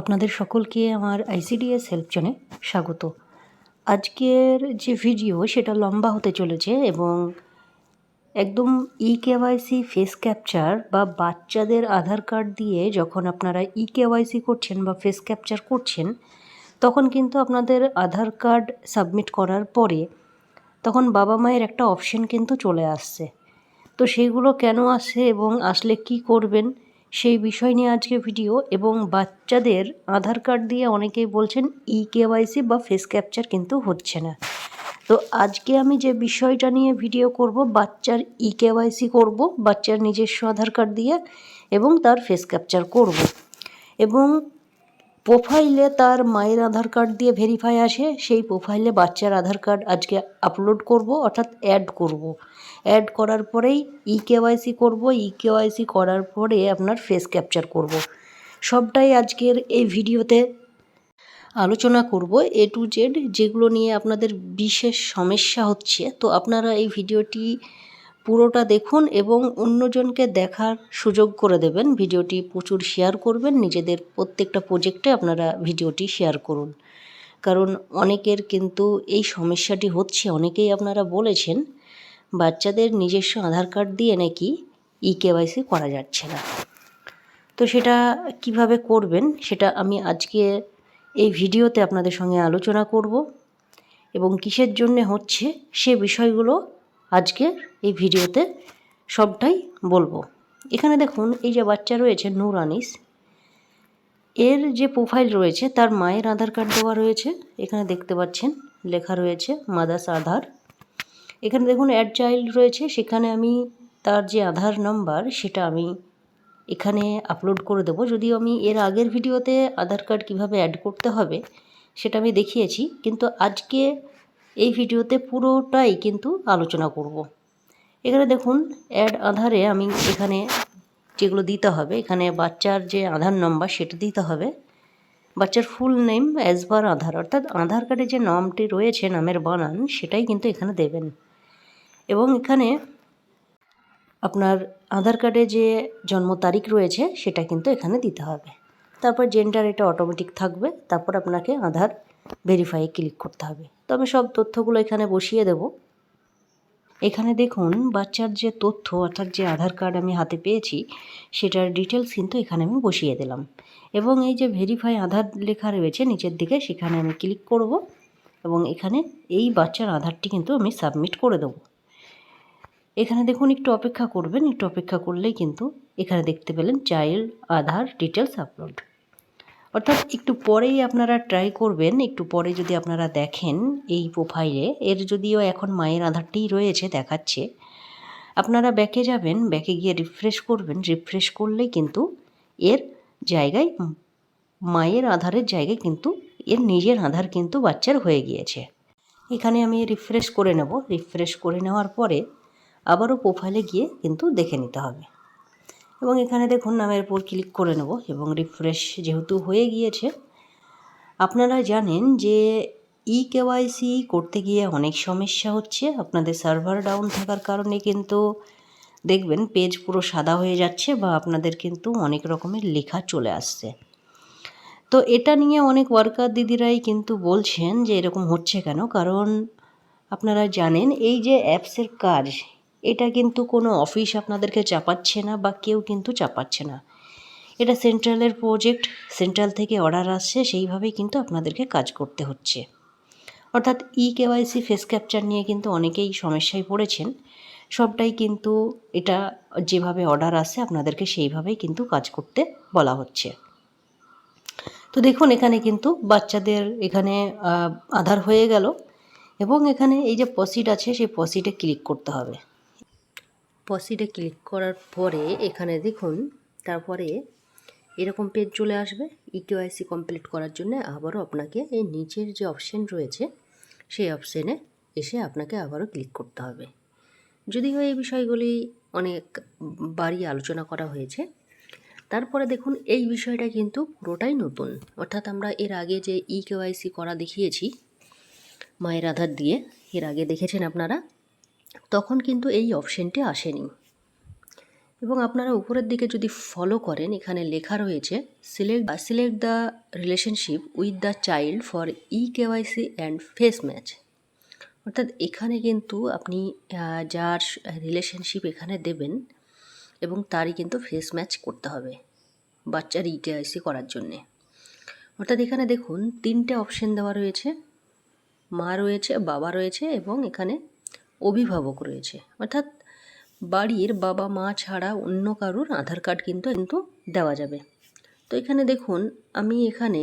আপনাদের সকলকে আমার আইসিডিএস হেল্প জনে স্বাগত। আজকের যে ভিডিও সেটা লম্বা হতে চলেছে এবং একদম ই কেওয়াইসি ফেস ক্যাপচার বা বাচ্চাদের আধার কার্ড দিয়ে যখন আপনারা ই কেওয়াইসি করছেন বা ফেস ক্যাপচার করছেন, তখন কিন্তু আপনাদের আধার কার্ড সাবমিট করার পরে তখন বাবা মায়ের একটা অপশন কিন্তু চলে আসছে। তো সেইগুলো কেন আসে এবং আসলে কি করবেন? সেই বিষয় নিয়ে আজকে ভিডিও এবং বাচ্চাদের আধার কার্ড দিয়ে অনেকেই বলছেন ই কেওয়াইসি বা ফেস ক্যাপচার কিন্তু হচ্ছে না। তো আজকে আমি যে বিষয়টা নিয়ে ভিডিও করব, বাচ্চার ই কেওয়াইসি করব, বাচ্চার নিজস্ব আধার কার্ড দিয়ে এবং তার ফেস ক্যাপচার করব। এবং প্রোফাইলে তার মায়ের আধার কার্ড দিয়ে ভেরিফাই আসে, সেই প্রোফাইলে বাচ্চার আধার কার্ড আজকে আপলোড করব, অর্থাৎ অ্যাড করব। অ্যাড করার পরেই ই কেওয়াইসি করব ই কেওয়াইসি করার পরে আপনার ফেস ক্যাপচার করব। সবটাই আজকের এই ভিডিওতে আলোচনা করব। এ টু জেড যেগুলো নিয়ে আপনাদের বিশেষ সমস্যা হচ্ছে, তো আপনারা এই ভিডিওটি পুরোটা দেখুন এবং অন্যজনকে দেখার সুযোগ করে দেবেন। ভিডিওটি প্রচুর শেয়ার করবেন। নিজেদের প্রত্যেকটা প্রজেক্টে আপনারা ভিডিওটি শেয়ার করুন। কারণ অনেকের কিন্তু এই সমস্যাটি হচ্ছে, অনেকেই আপনারা বলেছেন, বাচ্চাদের নিজস্ব আধার কার্ড দিয়ে নাকি ই কেওয়াইসি করা যাচ্ছে না। তো সেটা কীভাবে করবেন, সেটা আমি আজকে এই ভিডিওতে আপনাদের সঙ্গে আলোচনা করব। এবং কিসের জন্যে হচ্ছে, সে বিষয়গুলো আজকে এই ভিডিওতে সবটাই বলব। এখানে দেখুন, এই যে বাচ্চা রয়েছে নূর আনিস, এর যে প্রোফাইল রয়েছে, তার মায়ের আধার কার্ড দেওয়া রয়েছে। এখানে দেখতে পাচ্ছেন, লেখা রয়েছে মাদাস আধার এখানে দেখুন অ্যাড চাইল্ড রয়েছে, সেখানে আমি তার যে আধার নাম্বার সেটা আমি এখানে আপলোড করে দেবো। যদিও আমি এর আগের ভিডিওতে আধার কার্ড কীভাবে অ্যাড করতে হবে, সেটা আমি দেখিয়েছি, কিন্তু আজকে এই ভিডিওতে পুরোটাই কিন্তু আলোচনা করব। এখানে দেখুন অ্যাড আধারে আমি এখানে যেগুলো দিতে হবে, এখানে বাচ্চার যে আধার নম্বর সেটা দিতে হবে। বাচ্চার ফুল নেম অ্যাজ পার আধার, অর্থাৎ আধার কার্ডে যে নামটি রয়েছে, নামের বানান, সেটাই কিন্তু এখানে দেবেন। এবং এখানে আপনার আধার কার্ডে যে জন্ম তারিখ রয়েছে, সেটা কিন্তু এখানে দিতে হবে। তারপর জেন্ডার এটা অটোমেটিক থাকবে, তারপর আপনাকে আধার ভেরিফাইয়ে ক্লিক করতে হবে। তো আমি সব তথ্যগুলো এখানে বসিয়ে দেব। এখানে দেখুন, বাচ্চার যে তথ্য, অর্থাৎ যে আধার কার্ড আমি হাতে পেয়েছি, সেটার ডিটেলস কিন্তু এখানে আমি বসিয়ে দিলাম। এবং এই যে ভেরিফাই আধার লেখা রয়েছে নিচের দিকে, সেখানে আমি ক্লিক করব এবং এখানে এই বাচ্চার আধারটি কিন্তু আমি সাবমিট করে দেবো। এখানে দেখুন, একটু অপেক্ষা করবেন। একটু অপেক্ষা করলেই কিন্তু এখানে দেখতে পেলেন চাইল্ড আধার ডিটেলস আপলোড অর্থাৎ একটু পরেই আপনারা ট্রাই করবেন, একটু পরে যদি আপনারা দেখেন এই প্রোফাইলে এর যদিও এখন মায়ের আধারটিই রয়েছে, দেখাচ্ছে, আপনারা ব্যাকে যাবেন ব্যাকে গিয়ে রিফ্রেশ করবেন রিফ্রেশ করলেই কিন্তু এর জায়গায় মায়ের আধারের জায়গায় কিন্তু, এর নিজের আধার কিন্তু বাচ্চার হয়ে গিয়েছে। এখানে আমি রিফ্রেশ করে নেব রিফ্রেশ করে নেওয়ার পরে আবারও প্রোফাইলে গিয়ে কিন্তু দেখে নিতে হবে। এবং এখানে দেখুন নামের উপর ক্লিক করে নেব এবং রিফ্রেশ যেহেতু হয়ে গিয়েছে। আপনারা জানেন যে ই কেওয়াইসি করতে গিয়ে অনেক সমস্যা হচ্ছে। আপনাদের সার্ভার ডাউন থাকার কারণে কিন্তু দেখবেন পেজ পুরো সাদা হয়ে যাচ্ছে বা আপনাদের কিন্তু অনেক রকমের লেখা চলে আসছে। তো এটা নিয়ে অনেক ওয়ার্কার দিদিরাই কিন্তু বলছেন যে এরকম হচ্ছে কেন? কারণ আপনারা জানেন এই যে অ্যাপসের কাজ এটা কিন্তু কোনো অফিস আপনাদেরকে চাপাচ্ছে না বা কেউ কিন্তু চাপাচ্ছে না। এটা সেন্ট্রালের প্রজেক্ট সেন্ট্রাল থেকে অর্ডার আসছে, সেইভাবেই কিন্তু আপনাদেরকে কাজ করতে হচ্ছে। অর্থাৎ ই কেওয়াইসি ফেস ক্যাপচার নিয়ে কিন্তু অনেকেই সমস্যায় পড়েছেন। সবটাই কিন্তু এটা যেভাবে অর্ডার আসে আপনাদেরকে সেইভাবেই কিন্তু কাজ করতে বলা হচ্ছে। তো দেখুন, এখানে কিন্তু বাচ্চাদের এখানে আধার হয়ে গেল এবং এখানে এই যে পসিট আছে, সেই পসিটে ক্লিক করতে হবে। পসিটে ক্লিক করার পরে এখানে দেখুন, তারপরে এরকম পেজ চলে আসবে। ইকেওয়াইসি কমপ্লিট করার জন্য আবারও আপনাকে এই নিচের যে অপশন রয়েছে, সেই অপশানে এসে আপনাকে আবারও ক্লিক করতে হবে। যদিও এই বিষয়গুলি অনেক বাড়ি আলোচনা করা হয়েছে, তারপরে দেখুন এই বিষয়টা কিন্তু পুরোটাই নতুন। অর্থাৎ আমরা এর আগে যে ই কেওয়াইসি করা দেখিয়েছি, মায়ের আধার দিয়ে, এর আগে দেখেছেন আপনারা? তখন কিন্তু এই অপশানটি আসেনি। এবং আপনারা উপরের দিকে যদি ফলো করেন, এখানে লেখা রয়েছে select select the relationship with the child for e KYC and face match অর্থাৎ এখানে কিন্তু আপনি যার রিলেশনশিপ এখানে দেবেন এবং তারই কিন্তু ফেস ম্যাচ করতে হবে বাচ্চার ই কেওয়াইসি করার জন্যে। অর্থাৎ এখানে দেখুন, তিনটে অপশন দেওয়া রয়েছে, মা রয়েছে, বাবা রয়েছে এবং এখানে অভিভাবক রয়েছে। অর্থাৎ বাড়ির বাবা মা ছাড়া অন্য কারোর আধার কার্ড কিন্তু কিন্তু দেওয়া যাবে। তো এখানে দেখুন, আমি এখানে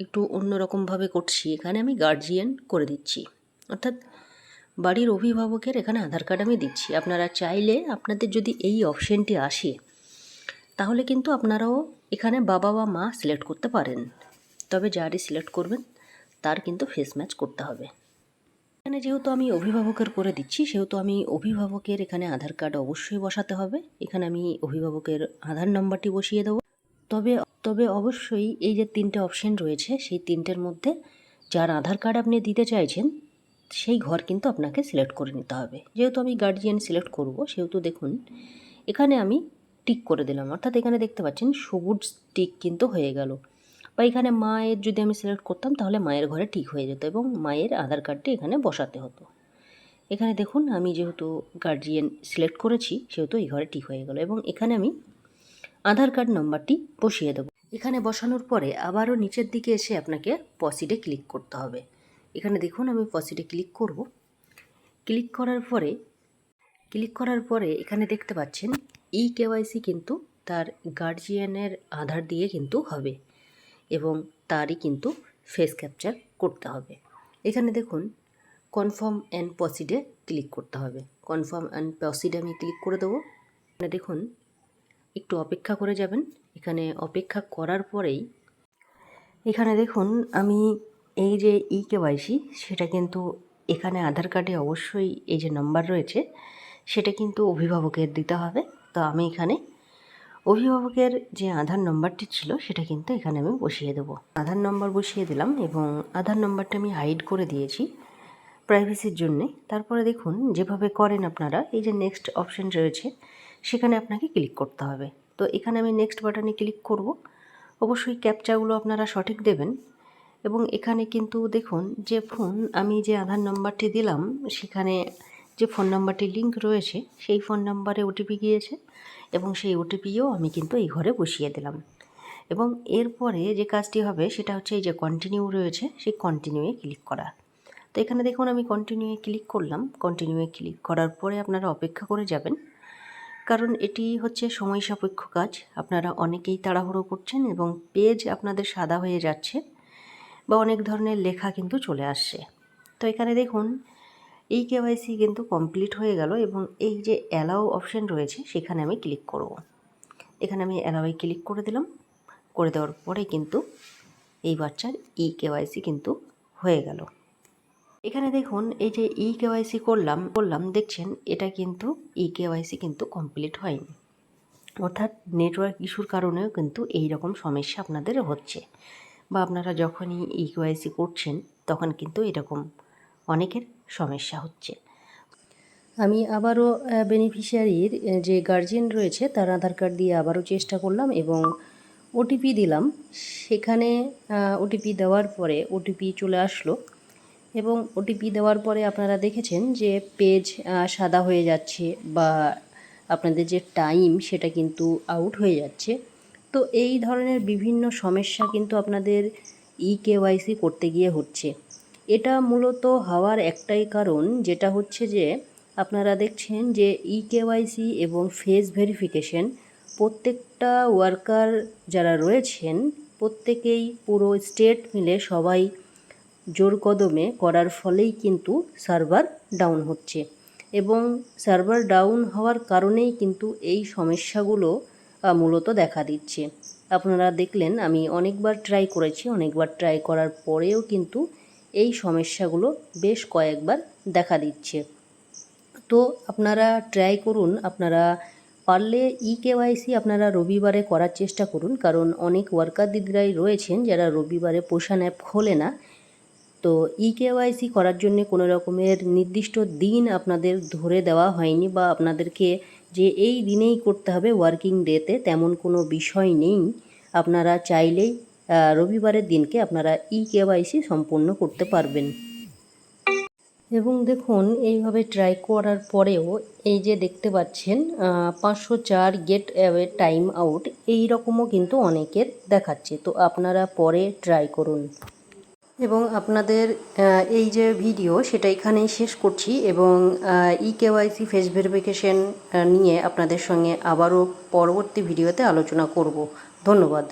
একটু অন্যরকমভাবে করছি। এখানে আমি গার্জিয়ান করে দিচ্ছি। অর্থাৎ বাড়ির অভিভাবকের এখানে আধার কার্ড আমি দিচ্ছি। আপনারা চাইলে আপনাদের যদি এই অপশনটি আসে, তাহলে কিন্তু আপনারাও এখানে বাবা বা মা সিলেক্ট করতে পারেন। তবে যারই সিলেক্ট করবেন, তার কিন্তু ফেস ম্যাচ করতে হবে। এখানে যেহেতু আমি অভিভাবকের করে দিচ্ছি, সেহেতু আমি অভিভাবকের এখানে আধার কার্ড অবশ্যই বসাতে হবে। এখানে আমি অভিভাবকের আধার নম্বরটি বসিয়ে দেবো। তবে তবে অবশ্যই এই যে তিনটে অপশন রয়েছে, সেই তিনটের মধ্যে যার আধার কার্ড আপনি দিতে চাইছেন, সেই ঘর কিন্তু আপনাকে সিলেক্ট করে নিতে হবে। যেহেতু আমি গার্জিয়ান সিলেক্ট করব, সেহেতু দেখুন, এখানে আমি টিক করে দিলাম। অর্থাৎ এখানে দেখতে পাচ্ছেন, সবুজ টিক কিন্তু হয়ে গেল। বা এখানে মায়ের যদি আমি সিলেক্ট করতাম, তাহলে মায়ের ঘরে ঠিক হয়ে যেত এবং মায়ের আধার কার্ডটি এখানে বসাতে হতো। এখানে দেখুন, আমি যেহেতু গার্জিয়ান সিলেক্ট করেছি, সেহেতু এই ঘরে ঠিক হয়ে গেল এবং এখানে আমি আধার কার্ড নম্বরটি বসিয়ে দেবো। এখানে বসানোর পরে আবারও নিচের দিকে এসে আপনাকে পসিডে ক্লিক করতে হবে। এখানে দেখুন, আমি পসিডে ক্লিক করব। ক্লিক করার পরে ক্লিক করার পরে এখানে দেখতে পাচ্ছেন ই কেওয়াইসি কিন্তু তার গার্জিয়ানের আধার দিয়ে কিন্তু হবে। এবং তারই কিন্তু ফেস ক্যাপচার করতে হবে। এখানে দেখুন কনফার্ম অ্যান্ড প্রসিডে ক্লিক করতে হবে। কনফার্ম অ্যান্ড প্রসিডে আমি ক্লিক করে দেবো। এখানে দেখুন, একটু অপেক্ষা করে যাবেন। এখানে অপেক্ষা করার পরেই এখানে দেখুন, আমি এই যে ই কেওয়াইসি সেটা কিন্তু এখানে আধার কার্ডে অবশ্যই এই যে নাম্বার রয়েছে, সেটা কিন্তু অভিভাবকের দিতে হবে। তো আমি এখানে অভিভাবকের যে আধার নম্বরটি ছিল, সেটা কিন্তু এখানে আমি বসিয়ে দেবো। আধার নম্বর বসিয়ে দিলাম এবং আধার নম্বরটা আমি হাইড করে দিয়েছি প্রাইভেসির জন্যে। তারপরে দেখুন, যেভাবে করেন আপনারা, এই যে নেক্সট অপশন রয়েছে, সেখানে আপনাকে ক্লিক করতে হবে। তো এখানে আমি নেক্সট বাটনে ক্লিক করব। অবশ্যই ক্যাপচাগুলো আপনারা সঠিক দেবেন। এবং এখানে কিন্তু দেখুন, যে ফোন আমি যে আধার নম্বরটি দিলাম, সেখানে যে ফোন নাম্বারটি লিঙ্ক রয়েছে, সেই ফোন নাম্বারে ওটিপি গিয়েছে এবং সেই ওটিপিও আমি কিন্তু এই ঘরে বসিয়ে দিলাম। এবং এরপরে যে কাজটি হবে, সেটা হচ্ছে এই যে কন্টিনিউ রয়েছে, সেই কন্টিনিউয়ে ক্লিক করা। তো এখানে দেখুন, আমি কন্টিনিউয়ে ক্লিক করলাম। কন্টিনিউয়ে ক্লিক করার পরে আপনারা অপেক্ষা করে যাবেন। কারণ এটি হচ্ছে সময় সাপেক্ষ কাজ। আপনারা অনেকেই তাড়াহুড়ো করছেন এবং পেজ আপনাদের সাদা হয়ে যাচ্ছে বা অনেক ধরনের লেখা কিন্তু চলে আসছে। তো এখানে দেখুন এই কেওয়াইসি কিন্তু কমপ্লিট হয়ে গেল এবং এই যে অ্যালাও অপশন রয়েছে, সেখানে আমি ক্লিক করব। এখানে আমি অ্যালাওয়ে ক্লিক করে দিলাম। করে দেওয়ার পরে কিন্তু এই বাচ্চার ই কেওয়াইসি কিন্তু হয়ে গেল। এখানে দেখুন, এই যে ই কেওয়াইসি করলাম করলাম, দেখছেন, এটা কিন্তু ই কেওয়াইসি কিন্তু কমপ্লিট হয়নি। অর্থাৎ নেটওয়ার্ক ইস্যুর কারণেও কিন্তু এই রকম সমস্যা আপনাদের হচ্ছে। বা আপনারা যখনই ই কেওয়াইসি করছেন, তখন কিন্তু এরকম অনেকের সমস্যা হচ্ছে। আমি আবারও বেনিফিশিয়ারির যে গার্জিয়ান রয়েছে, তার আধার কার্ড দিয়ে আবারও চেষ্টা করলাম এবং ওটিপি দিলাম। সেখানে ওটিপি দেওয়ার পরে ওটিপি চলে আসলো এবং ওটিপি দেওয়ার পরে আপনারা দেখেছেন যে পেজ সাদা হয়ে যাচ্ছে বা আপনাদের যে টাইম সেটা কিন্তু আউট হয়ে যাচ্ছে। তো এই ধরনের বিভিন্ন সমস্যা কিন্তু আপনাদের ই কেওয়াইসি করতে গিয়ে হচ্ছে। এটা মূলত হওয়ার একটাই কারণ, যেটা হচ্ছে যে আপনারা দেখছেন যে ই কেওয়াইসি এবং ফেস ভেরিফিকেশন প্রত্যেকটা ওয়ার্কার যারা রয়েছেন, প্রত্যেকেই পুরো স্টেট মিলে সবাই জোর কদমে করার ফলেই কিন্তু সার্ভার ডাউন হচ্ছে। এবং সার্ভার ডাউন হওয়ার কারণেই কিন্তু এই সমস্যাগুলো মূলত দেখা দিচ্ছে। আপনারা দেখলেন, আমি অনেকবার ট্রাই করেছি, অনেকবার ট্রাই করার পরেও কিন্তু এই সমস্যাগুলো বেশ কয়েকবার দেখা দিচ্ছে। তো আপনারা ট্রাই করুন, আপনারা পারলে ই কেওয়াইসি আপনারা রবিবারে করার চেষ্টা করুন, কারণ অনেক ওয়ার্কার দিদিরাই রয়েছেন যারা রবিবারে পোষণ অ্যাপ খোলে না। তো ই কেওয়াইসি করার জন্য কোনো রকমের নির্দিষ্ট দিন আপনাদের ধরে দেওয়া হয়নি বা আপনাদেরকে যে এই দিনেই করতে হবে ওয়ার্কিং ডেতে তেমন কোনো বিষয় নেই। আপনারা চাইলেই রবিবারের দিনকে আপনারা ই কেওয়াইসি সম্পূর্ণ করতে পারবেন। এবং দেখুন, এইভাবে ট্রাই করার পরেও এই যে দেখতে পাচ্ছেন পাঁচশো চার গেট অ্যাওয়ে টাইম আউট এই রকমও কিন্তু অনেকের দেখাচ্ছে। তো আপনারা পরে ট্রাই করুন। এবং আপনাদের এই যে ভিডিও সেটা এখানেই শেষ করছি এবং ই কেওয়াইসি ফেস ভেরিফিকেশন নিয়ে আপনাদের সঙ্গে আবারও পরবর্তী ভিডিওতে আলোচনা করব। ধন্যবাদ।